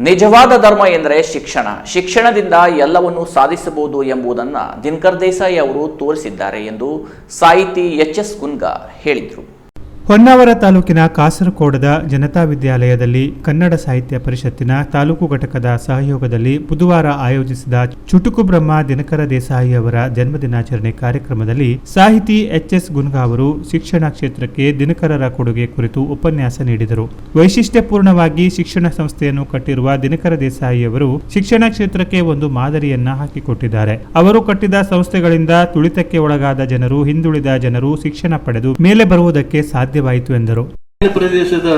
ನಿಜವಾದ ಧರ್ಮ ಎಂದರೆ ಶಿಕ್ಷಣ. ಶಿಕ್ಷಣದಿಂದ ಎಲ್ಲವನ್ನೂ ಸಾಧಿಸಬಹುದು ಎಂಬುದನ್ನು ದಿನಕರ್ ದೇಸಾಯಿ ಅವರು ತೋರಿಸಿದ್ದಾರೆ ಎಂದು ಸಾಹಿತಿ ಎಚ್ ಎಸ್ ಕುನ್ಗಾ ಹೇಳಿದರು. ಹೊನ್ನಾವರ ತಾಲೂಕಿನ ಕಾಸರಕೋಡದ ಜನತಾ ವಿದ್ಯಾಲಯದಲ್ಲಿ ಕನ್ನಡ ಸಾಹಿತ್ಯ ಪರಿಷತ್ತಿನ ತಾಲೂಕು ಘಟಕದ ಸಹಯೋಗದಲ್ಲಿ ಬುಧವಾರ ಆಯೋಜಿಸಿದ ಚುಟುಕು ಬ್ರಹ್ಮ ದಿನಕರ ದೇಸಾಯಿ ಅವರ ಜನ್ಮದಿನಾಚರಣೆ ಕಾರ್ಯಕ್ರಮದಲ್ಲಿ ಸಾಹಿತಿ ಎಚ್ ಎಸ್ ಗುನ್ಗಾ ಅವರು ಶಿಕ್ಷಣ ಕ್ಷೇತ್ರಕ್ಕೆ ದಿನಕರರ ಕೊಡುಗೆ ಕುರಿತು ಉಪನ್ಯಾಸ ನೀಡಿದರು. ವೈಶಿಷ್ಟ್ಯಪೂರ್ಣವಾಗಿ ಶಿಕ್ಷಣ ಸಂಸ್ಥೆಯನ್ನು ಕಟ್ಟಿರುವ ದಿನಕರ ದೇಸಾಯಿ ಅವರು ಶಿಕ್ಷಣ ಕ್ಷೇತ್ರಕ್ಕೆ ಒಂದು ಮಾದರಿಯನ್ನ ಹಾಕಿಕೊಟ್ಟಿದ್ದಾರೆ. ಅವರು ಕಟ್ಟಿದ ಸಂಸ್ಥೆಗಳಿಂದ ತುಳಿತಕ್ಕೆ ಒಳಗಾದ ಜನರು ಹಿಂದುಳಿದ ಜನರು ಶಿಕ್ಷಣ ಪಡೆದು ಮೇಲೆ ಬರುವುದಕ್ಕೆ ಸಾಧ್ಯವಾಯಿತು ಎಂದರು. ಪ್ರದೇಶದ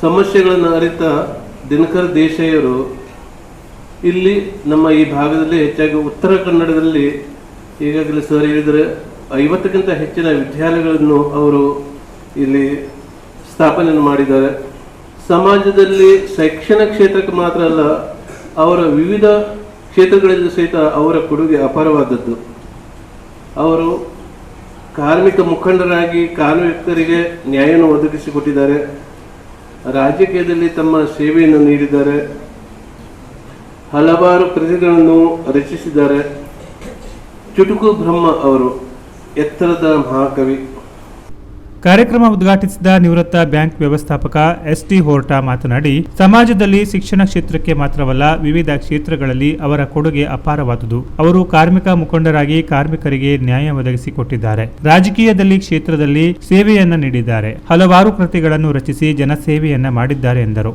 ಸಮಸ್ಯೆಗಳನ್ನು ಅರಿತ ದಿನಕರ್ ದೇಶಯರು ಇಲ್ಲಿ ನಮ್ಮ ಈ ಭಾಗದಲ್ಲಿ ಹೆಚ್ಚಾಗಿ ಉತ್ತರ ಕನ್ನಡದಲ್ಲಿ ಈಗಾಗಲೇ ಸರ್ ಹೇಳಿದರೆ ಐವತ್ತಕ್ಕಿಂತ ಹೆಚ್ಚಿನ ವಿದ್ಯಾಲಯಗಳನ್ನು ಅವರು ಇಲ್ಲಿ ಸ್ಥಾಪನೆ ಮಾಡಿದ್ದಾರೆ. ಸಮಾಜದಲ್ಲಿ ಶೈಕ್ಷಣಿಕ ಕ್ಷೇತ್ರಕ್ಕೆ ಮಾತ್ರ ಅಲ್ಲ, ಅವರ ವಿವಿಧ ಕ್ಷೇತ್ರಗಳಲ್ಲಿ ಸಹಿತ ಅವರ ಕೊಡುಗೆ ಅಪಾರವಾದದ್ದು. ಅವರು ಕಾರ್ಮಿಕ ಮುಖಂಡರಾಗಿ ಕಾರ್ಮಿಕರಿಗೆ ನ್ಯಾಯವನ್ನು ಒದಗಿಸಿಕೊಟ್ಟಿದ್ದಾರೆ. ರಾಜಕೀಯದಲ್ಲಿ ತಮ್ಮ ಸೇವೆಯನ್ನು ನೀಡಿದ್ದಾರೆ. ಹಲವಾರು ಕೃತಿಗಳನ್ನು ರಚಿಸಿದ್ದಾರೆ. ಚುಟುಕು ಬ್ರಹ್ಮ ಅವರು ಎತ್ತರದ ಮಹಾಕವಿ. ಕಾರ್ಯಕ್ರಮ ಉದ್ಘಾಟಿಸಿದ ನಿವೃತ್ತ ಬ್ಯಾಂಕ್ ವ್ಯವಸ್ಥಾಪಕ ಎಸ್ ಟಿ ಹೋರ್ಟಾ ಮಾತನಾಡಿ, ಸಮಾಜದಲ್ಲಿ ಶಿಕ್ಷಣ ಕ್ಷೇತ್ರಕ್ಕೆ ಮಾತ್ರವಲ್ಲ ವಿವಿಧ ಕ್ಷೇತ್ರಗಳಲ್ಲಿ ಅವರ ಕೊಡುಗೆ ಅಪಾರವಾದುದು. ಅವರು ಕಾರ್ಮಿಕ ಮುಖಂಡರಾಗಿ ಕಾರ್ಮಿಕರಿಗೆ ನ್ಯಾಯ ಒದಗಿಸಿಕೊಟ್ಟಿದ್ದಾರೆ. ರಾಜಕೀಯದಲ್ಲಿ ಕ್ಷೇತ್ರದಲ್ಲಿ ಸೇವೆಯನ್ನ ನೀಡಿದ್ದಾರೆ. ಹಲವಾರು ಕೃತಿಗಳನ್ನು ರಚಿಸಿ ಜನಸೇವೆಯನ್ನ ಮಾಡಿದ್ದಾರೆ ಎಂದರು.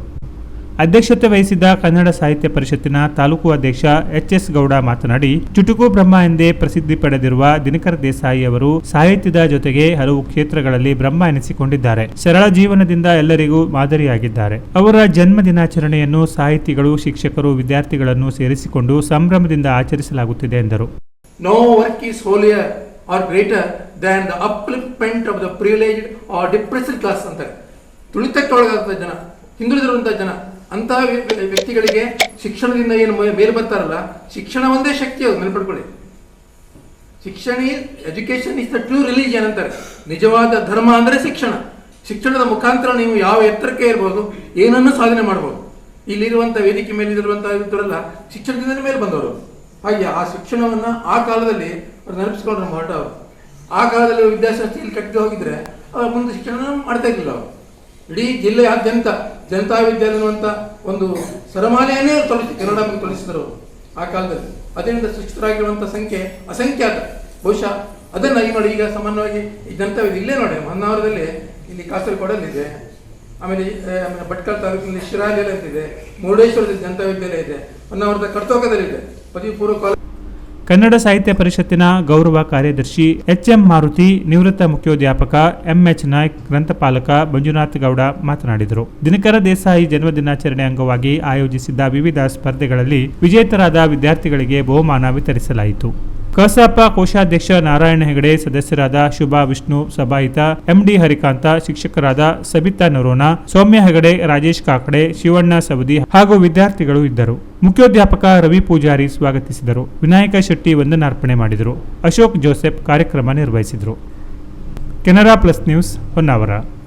ಅಧ್ಯಕ್ಷತೆ ವಹಿಸಿದ್ದ ಕನ್ನಡ ಸಾಹಿತ್ಯ ಪರಿಷತ್ತಿನ ತಾಲೂಕು ಅಧ್ಯಕ್ಷ ಎಚ್ ಎಸ್ ಗೌಡ ಮಾತನಾಡಿ, ಚುಟುಕು ಬ್ರಹ್ಮ ಎಂದೇ ಪ್ರಸಿದ್ಧಿ ಪಡೆದಿರುವ ದಿನಕರ ದೇಸಾಯಿ ಅವರು ಸಾಹಿತ್ಯದ ಜೊತೆಗೆ ಹಲವು ಕ್ಷೇತ್ರಗಳಲ್ಲಿ ಬ್ರಹ್ಮ ಎನಿಸಿಕೊಂಡಿದ್ದಾರೆ. ಸರಳ ಜೀವನದಿಂದ ಎಲ್ಲರಿಗೂ ಮಾದರಿಯಾಗಿದ್ದಾರೆ. ಅವರ ಜನ್ಮ ದಿನಾಚರಣೆಯನ್ನು ಸಾಹಿತಿಗಳು, ಶಿಕ್ಷಕರು, ವಿದ್ಯಾರ್ಥಿಗಳನ್ನು ಸೇರಿಸಿಕೊಂಡು ಸಂಭ್ರಮದಿಂದ ಆಚರಿಸಲಾಗುತ್ತಿದೆ ಎಂದರು. ನೋ work is holier ಅಂತಾರೆ. ಜನ, ಹಿಂದುಳಿದಿರುವಂತಹ ಜನ ಅಂತಹ ವ್ಯ- ವ್ಯ- ವ್ಯಕ್ತಿಗಳಿಗೆ ಶಿಕ್ಷಣದಿಂದ ಏನು ಮೇಲೆ ಬರ್ತಾರಲ್ಲ, ಶಿಕ್ಷಣ ಒಂದೇ ಶಕ್ತಿ ಅದು, ನೆನಪಿಟ್ಕೊಳ್ಳಿ. ಶಿಕ್ಷಣ education is the true religion ಅಂತಾರೆ. ನಿಜವಾದ ಧರ್ಮ ಅಂದರೆ ಶಿಕ್ಷಣ. ಶಿಕ್ಷಣದ ಮುಖಾಂತರ ನೀವು ಯಾವ ಎತ್ತರಕ್ಕೆ ಇರ್ಬೋದು ಏನನ್ನು ಸಾಧನೆ ಮಾಡ್ಬೋದು. ಇಲ್ಲಿರುವಂಥ ವೇದಿಕೆ ಮೇಲೆ ಇರುವಂತಹ ಇದ್ದವರೆಲ್ಲ ಶಿಕ್ಷಣದಿಂದ ಮೇಲೆ ಬಂದವರು. ಹಾಗೆ ಆ ಶಿಕ್ಷಣವನ್ನು ಆ ಕಾಲದಲ್ಲಿ ಅವ್ರು ನೆನಪಿಸ್ಕೊಂಡ್ರು ಹೊರಟವರು ಆ ಕಾಲದಲ್ಲಿ ವಿದ್ಯಾಸಂಸ್ಥೆಯಲ್ಲಿ ಕಟ್ಟಿಗೆ ಹೋಗಿದ್ರೆ ಅವ್ರ ಮುಂದೆ ಶಿಕ್ಷಣ ಮಾಡ್ತಾ ಇರಲಿಲ್ಲ ಅವರು. ಇಡೀ ಜಿಲ್ಲೆಯಾದ್ಯಂತ ಜನತಾ ವಿದ್ಯಾಲಯ ಅನ್ನುವಂಥ ಒಂದು ಸರಮಾಲೆಯನ್ನೇ ತೊಲಸಿ ಕನ್ನಡ ತೊಲಸಿದರು ಆ ಕಾಲದಲ್ಲಿ. ಅದರಿಂದ ಸೃಷ್ಟರಾಗಿರುವಂಥ ಸಂಖ್ಯೆ ಅಸಂಖ್ಯಾತ. ಬಹುಶಃ ಅದನ್ನ ಈ ನೋಡಿ ಈಗ ಸಾಮಾನ್ಯವಾಗಿ ಈ ಜನತಾ ಇಲ್ಲೇ ನೋಡಿ ಹೊನ್ನಾವರದಲ್ಲಿ ಇಲ್ಲಿ ಕಾಸರಗೋಡಲ್ಲಿದೆ. ಆಮೇಲೆ ಆಮೇಲೆ ಭಟ್ಕಲ್ ತಾಲೂಕಿನಲ್ಲಿ ಶಿರಾಲೆಯಲ್ಲಿ ಅಂತಿದೆ ಮುರುಡೇಶ್ವರದಲ್ಲಿ ಜನತಾ ವಿದ್ಯಾಲಯ ಇದೆ ಹೊನ್ನಾವರದ ಕರ್ತೋಕದಲ್ಲಿದೆ ಪದವಿ ಪೂರ್ವ ಕಾಲೇಜು ಕನ್ನಡ ಸಾಹಿತ್ಯ ಪರಿಷತ್ತಿನ ಗೌರವ ಕಾರ್ಯದರ್ಶಿ ಎಚ್ ಎಂ ಮಾರುತಿ, ನಿವೃತ್ತ ಮುಖ್ಯೋಧ್ಯಾಪಕ ಎಂಎಚ್ ನಾಯ್ಕ್, ಗ್ರಂಥಪಾಲಕ ಮಂಜುನಾಥ್ ಗೌಡ ಮಾತನಾಡಿದರು. ದಿನಕರ ದೇಸಾಯಿ ಜನ್ಮದಿನಾಚರಣೆ ಅಂಗವಾಗಿ ಆಯೋಜಿಸಿದ್ದ ವಿವಿಧ ಸ್ಪರ್ಧೆಗಳಲ್ಲಿ ವಿಜೇತರಾದ ವಿದ್ಯಾರ್ಥಿಗಳಿಗೆ ಬಹುಮಾನ ವಿತರಿಸಲಾಯಿತು. ಕಸಾಪ ಕೋಶಾಧ್ಯಕ್ಷ ನಾರಾಯಣ ಹೆಗಡೆ, ಸದಸ್ಯರಾದ ಶುಭಾ ವಿಷ್ಣು ಸಭಾಹಿತ ಎಂಡಿ ಹರಿಕಾಂತ, ಶಿಕ್ಷಕರಾದ ಸಬಿತಾ ನರೋನಾ ಸೌಮ್ಯ ಹೆಗಡೆ, ರಾಜೇಶ್ ಕಾಕಡೆ, ಶಿವಣ್ಣ ಸವದಿ ಹಾಗೂ ವಿದ್ಯಾರ್ಥಿಗಳು ಇದ್ದರು. ಮುಖ್ಯೋಧ್ಯಾಪಕ ರವಿ ಪೂಜಾರಿ ಸ್ವಾಗತಿಸಿದರು. ವಿನಾಯಕ ಶೆಟ್ಟಿ ವಂದನಾರ್ಪಣೆ ಮಾಡಿದರು. ಅಶೋಕ್ ಜೋಸೆಫ್ ಕಾರ್ಯಕ್ರಮ ನಿರ್ವಹಿಸಿದರು. Canara plus news Honnavar.